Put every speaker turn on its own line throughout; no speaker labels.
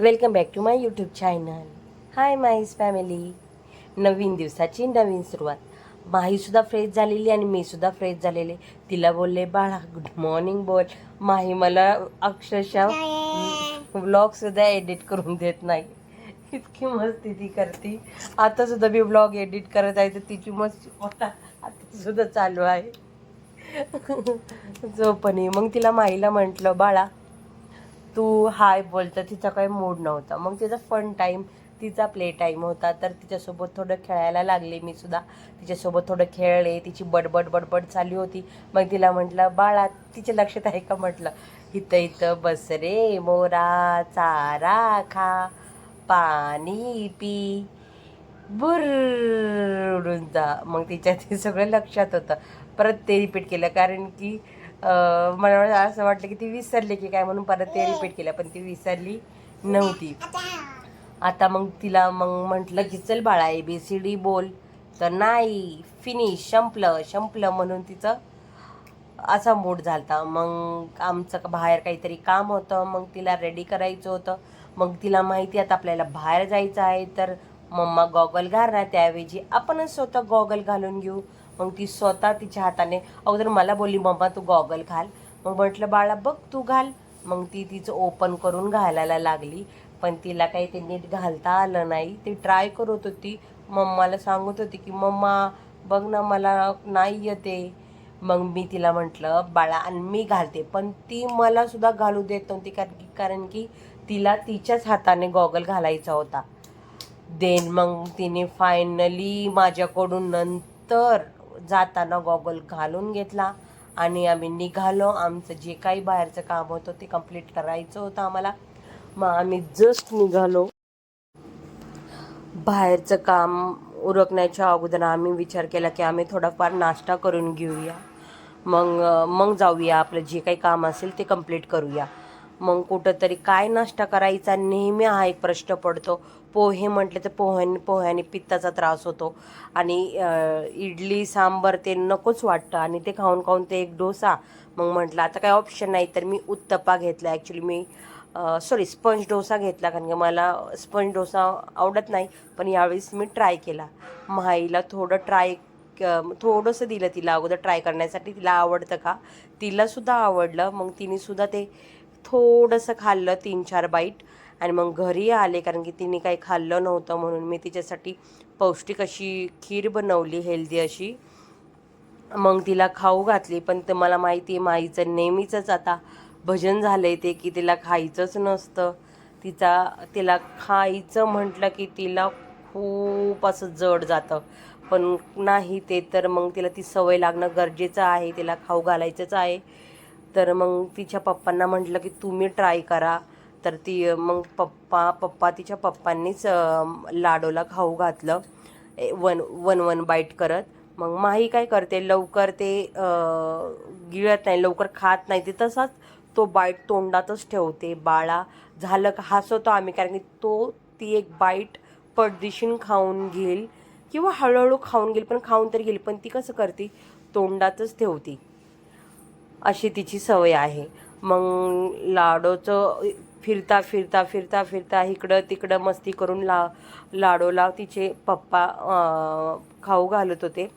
Welcome back to my YouTube channel hi माईज family नवीन दिवसाची नवीन सुरुवात. माहीसुद्धा फ्रेश झालेली आणि मीसुद्धा फ्रेश झालेले. तिला बोलले बाळा गुड मॉर्निंग बोल. माही मला अक्षरशः व्लॉगसुद्धा एडिट करून देत नाही. इतकी मस्ती ती करते. आतासुद्धा मी ब्लॉग एडिट करत आहे तर तिची मस्ती होता. आता चालू आहे. जो पण मग तिला माईला म्हटलं बाळा तू हाय बोलतं तिचा काही मूड नव्हता. मग तिचा फन टाईम तिचा प्ले टाईम होता. तर तिच्यासोबत थोडं खेळायला लागले मी सुद्धा. तिच्यासोबत थोडं खेळले तिची बडबड बडबड चालू होती. मग तिला म्हटलं बाळा तिच्या लक्षात आहे का? म्हटलं इथं इथं बस रे मोरा चारा खा पाणी पी. बुरडून जा. मग तिच्या ते सगळं लक्षात होतं. परत ते रिपीट केलं. कारण की मला असं वाटलं की ती विसरली की काय म्हणून परत ते रिपीट केलं पण ती विसरली नव्हती. आता मग तिला मग म्हटलं की चल बाळा ए बी सी डी बोल. तर नाही फिनिश संपलं. संपलं म्हणून तिचं असा मूड झालता. मग आमचं बाहेर काहीतरी काम होतं. मग तिला रेडी करायचं होतं. मग तिला माहिती आता आपल्याला बाहेर जायचं आहे. तर मम्मा गॉगल घालणार. त्याऐवजी आपणच स्वतः गॉगल घालून घेऊ. मग ती स्वतः तिच्या हाताने अगोदर मला बोलली मम्मा तू गॉगल घाल. मग म्हटलं बाळा बघ तू घाल. मग ती तिचं ओपन करून घालायला लागली. पण तिला काही ते नीट घालता आलं नाही. ती ट्राय करत होती. मम्माला सांगत होती की मम्मा बघ ना मला नाही येते. मग मी तिला म्हटलं बाळा आणि मी घालते पण ती मला सुद्धा घालू देत नव्हती कारण की कारण की तिला तिच्याच हाताने गॉगल घालायचा होता. देन मग तिने फायनली माझ्याकडून नंतर जाताना गॉगल घालून घेतला आणि आम्ही निघालो. आमचं जे काही बाहेरचं काम होतं ते कंप्लीट करायचं होतं आम्हाला. मग आम्ही जस्ट निघालो. बाहेरचं काम उरकण्याच्या अगोदर आम्ही विचार केला की आम्ही थोडाफार नाश्ता करून घेऊया. मग मग जाऊया. आपलं जे काही काम असेल ते कंप्लीट करूया. मग कुठंतरी काय नाश्ता करायचा नेहमी हा एक प्रश्न पडतो. पोहे म्हटले तर पोह्याने पोह्याने पित्ताचा त्रास होतो. आणि इडली सांबर ते नकोच वाटतं. आणि ते खाऊन खाऊन ते एक डोसा. मग म्हटलं आता काय ऑप्शन नाही तर मी उत्तप्पा घेतला. ॲक्च्युली मी सॉरी स्पंज डोसा घेतला. कारण की मला स्पंज डोसा आवडत नाही. पण यावेळेस मी ट्राय केला. माईला थोडं ट्राय थोडंसं दिलं तिला अगोदर ट्राय करण्यासाठी. तिला आवडतं का? तिलासुद्धा आवडलं. मग तिनेसुद्धा ते थोडंसं खाल्लं तीन चार बाईट आणि मग घरी आले कारण की तिने काही खाल्लं नव्हतं म्हणून मी तिच्यासाठी पौष्टिक अशी खीर बनवली हेल्दी अशी. मग तिला खाऊ घातली पण ते मला माहिती आहे माईचं नेहमीचंच आता भजन झालं आहे ते की तिला खायचंच नसतं. तिचा तिला खायचं म्हटलं की तिला खूप असं जड जातं. पण नाही ते तर मग तिला ती सवय लागणं गरजेचं आहे तिला खाऊ घालायचंच आहे. तर मग तिच्या पप्पांना म्हटलं की तुम्ही ट्राय करा. तर ती मग पप्पा पप्पा तिच्या पप्पांनीच लाडोला लाडूला खाऊ घातलं. ए, वन वन वन बाईट करत. मग माही काय करते लवकर ते गिळत नाही लवकर खात नाही. ते तसाच तो बाईट तोंडातच ठेवते बाळा. झालं का हसवतो आम्ही कारण की तो ती एक बाईट पडदिशीन खाऊन घेईल किंवा हळूहळू खाऊन घेईल पण खाऊन तरी घेईल. पण ती कसं करते तोंडातच ठेवते. अशी तिची सवय आहे. मग लाडोचं फिरता फिरता फिरता फिरता इकडं तिकडं मस्ती करून ला लाडोला तिचे पप्पा खाऊ घालत होते.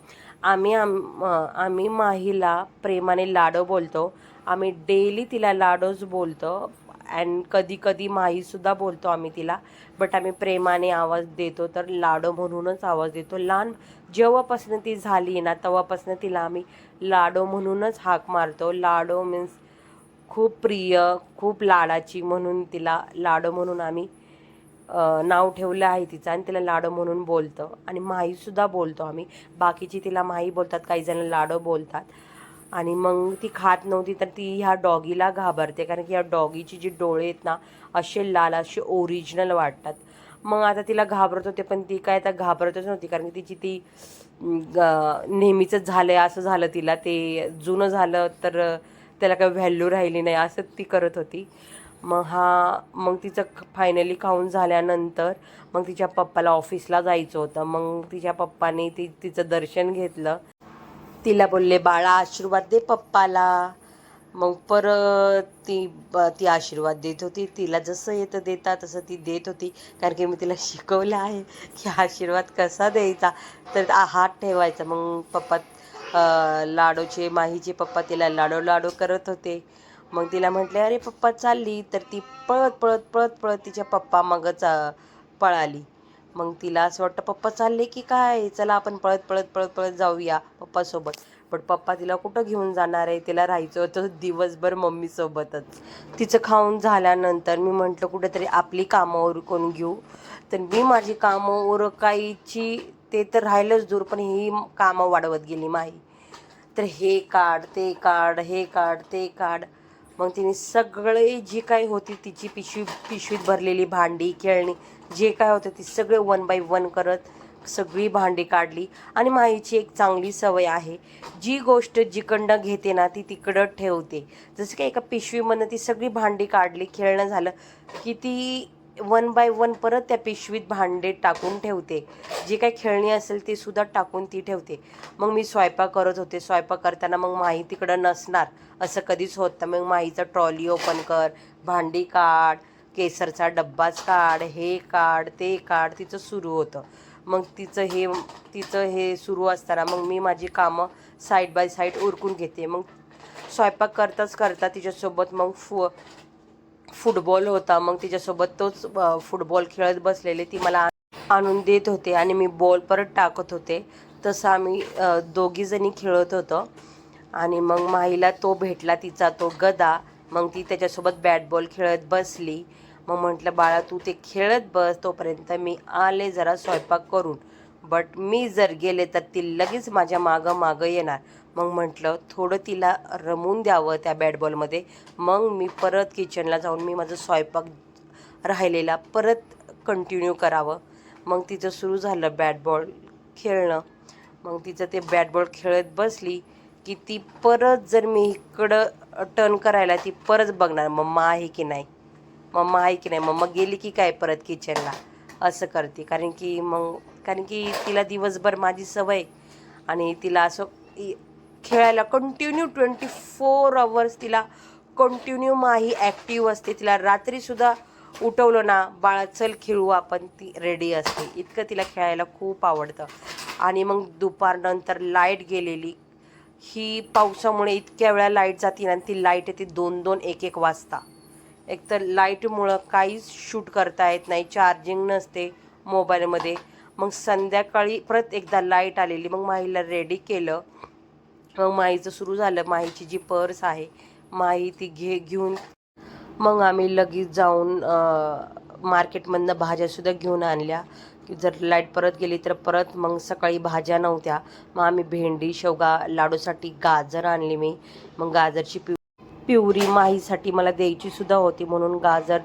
आम्ही आम आम्ही माहीला प्रेमाने लाडो बोलतो. आम्ही डेली तिला लाडोच बोलतो अँड कधी कधी माहीसुद्धा बोलतो आम्ही तिला. बट आम्ही प्रेमाने आवाज देतो तर लाडो म्हणूनच आवाज देतो. लहान जेव्हापासून ती झाली ना तेव्हापासून तिला आम्ही लाडो म्हणूनच हाक मारतो. लाडो मीन्स खूप प्रिय खूप लाडाची म्हणून तिला लाडो म्हणून आम्ही नाव ठेवलं आहे तिचं आणि तिला लाडो म्हणून बोलतं. आणि माहीसुद्धा बोलतो आम्ही. बाकीची तिला माही बोलतात काही जण लाडो बोलतात. आणि मग ती खात नव्हती तर ती ह्या डॉगीला घाबरते. कारण की ह्या डॉगीची जी डोळे आहेत ना असे लाल असे ओरिजिनल वाटतात. मग आता तिला घाबरत होते पण ती काय आता घाबरतच नव्हती. कारण की तिची ती ग- नेहमीचंच झालं आहे असं झालं तिला. ते जुनं झालं तर त्याला काही व्हॅल्यू राहिली नाही असं ती करत होती. मग हा मग तिचं फायनली खाऊन झाल्यानंतर मग तिच्या पप्पाला ऑफिसला जायचं होतं. मग तिच्या पप्पाने ती तिचं दर्शन घेतलं. तिला बोलले बाळा आशीर्वाद दे पप्पाला. मग परत ती ब- ती आशीर्वाद देत होती. तिला जसं येतं देता तसं ती देत होती. कारण की मी तिला शिकवलं आहे की आशीर्वाद कसा द्यायचा. तर हात ठेवायचा. मग पप्पा लाडूचे माहीचे पप्पा तिला लाडो लाडो करत होते. मग तिला म्हटले अरे पप्पा चालली. तर ती पळत पळत पळत पळत तिच्या पप्पा मगच पळाली. मग तिला असं वाटतं पप्पा चालले की काय? चला आपण पळत पळत पळत पळत जाऊया पप्पासोबत. पण पप्पा तिला कुठं घेऊन जाणार आहे? तिला राहायचं होतं दिवसभर मम्मीसोबतच. तिचं खाऊन झाल्यानंतर मी म्हटलं कुठेतरी आपली कामं उरकून घेऊ. तर मी माझी कामं उरकायची ते तर राहिलंच दूर पण ही कामं वाढवत गेली माही तर हे काढ ते काढ हे काढ ते काढ. मग तिने सगळे जी काही होती तिची पिशवी पिशवीत भरलेली भांडी खेळणी जे काय होतं ती सगळे वन बाय वन करत सगळी भांडी काढली. आणि माईची एक चांगली सवय आहे. जी गोष्ट जिकडनं घेते ना ती तिकडं ठेवते. जसं की एका पिशवीमधनं ती सगळी भांडी काढली खेळणं झालं की ती वन बाय वन परत त्या पिशवीत भांडे टाकून ठेवते. जी काही खेळणी असेल ती सुद्धा टाकून ती ठेवते. मग मी स्वयंपाक करत होते. स्वयंपाक करताना मग माही तिकडं नसणार. असं कधीच होत नाही. मग माहीचं ट्रॉली ओपन कर. भांडी काढ. केसरचा डब्बाच काढ. हे काढ. ते काढ. तिचं सुरू होतं. मग तिचं हे तिचं हे सुरू असताना मग मी माझी कामं साईड बाय साईड उरकून घेते. मग स्वयंपाक करताच करता तिच्यासोबत मग फु फुटबॉल होता. मग तिच्यासोबत तोच फुटबॉल खेळत बसलेले. ती मला आणून देत होते आणि मी बॉल परत टाकत होते. तसं आम्ही दोघीजणी खेळत होतो. आणि मग माईला तो भेटला तिचा तो गदा. मग ती त्याच्यासोबत बॅट बॉल खेळत बसली. मग म्हटलं बाळा तू ते खेळत बस. तोपर्यंत मी आले जरा स्वयंपाक करून. बट मी जर गेले तर ती लगेच माझ्या मागं मागं येणार. मग म्हटलं थोडं तिला रमून द्यावं त्या बॅट बॉलमध्ये मग मी परत किचनला जाऊन मी माझं स्वयंपाक राहिलेला परत कंटिन्यू करावं. मग तिचं सुरू झालं बॅट बॉल खेळणं. मग तिचं ते बॅट बॉल खेळत बसली की ती परत जर मी इकडं टर्न करायला ती परत बघणार मम्मा आहे की नाही? मम्मा आहे की नाही? मम्मा गेली की काय परत किचनला असं करते. कारण की मग कारण की तिला दिवसभर माझी सवय आणि तिला असं खेळायला कंटिन्यू ट्वेंटी फोर आवर्स तिला कंटिन्यू माही ॲक्टिव्ह असते. तिला रात्रीसुद्धा उठवलं ना बाळा चल खेळू आपण. ती रेडी असते. इतकं तिला खेळायला खूप आवडतं. आणि मग दुपारनंतर लाइट गेलेली. ही पावसामुळे इतक्या वेळा लाइट जाते आणि ती लाइट येते दोन दोन एक एक वाजता. एक तर लाईटमुळं काहीच शूट करता येत नाही. चार्जिंग नसते मोबाईलमध्ये मग संध्याकाळी परत एकदा लाइट आलेली. मग माईला रेडी केलं. मग माईचं सुरू झालं. माईची जी पर्स आहे माई ती घे घेऊन मग आम्ही लगेच जाऊन मार्केटमधनं भाज्यासुद्धा घेऊन आणल्या. जर लाइट परत गेली तर परत मग सकाळी भाज्या नव्हत्या. मग आम्ही भेंडी शेवगा लाडूसाठी गाजर आणली मी. मग गाजरची पिव पिवरी माहीसाठी मला द्यायची सुद्धा होती. म्हणून गाजर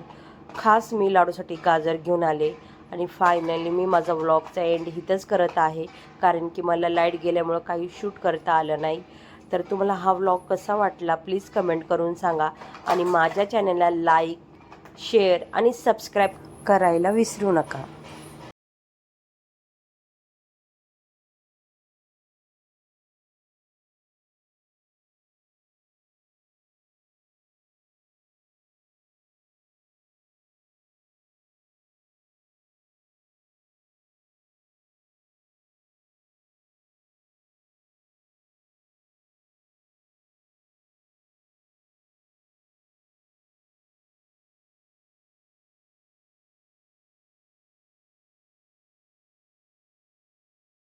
खास मी लाडूसाठी गाजर घेऊन आले. आणि फायनली मी माझा व्लॉगचा एंड इथंच करत आहे. कारण की मला लाइट गेल्यामुळं काही शूट करता आलं नाही. तर तुम्हाला हा व्लॉग कसा वाटला प्लीज कमेंट करून सांगा. आणि माझ्या चॅनलला लाईक शेअर आणि सबस्क्राईब करायला विसरू नका.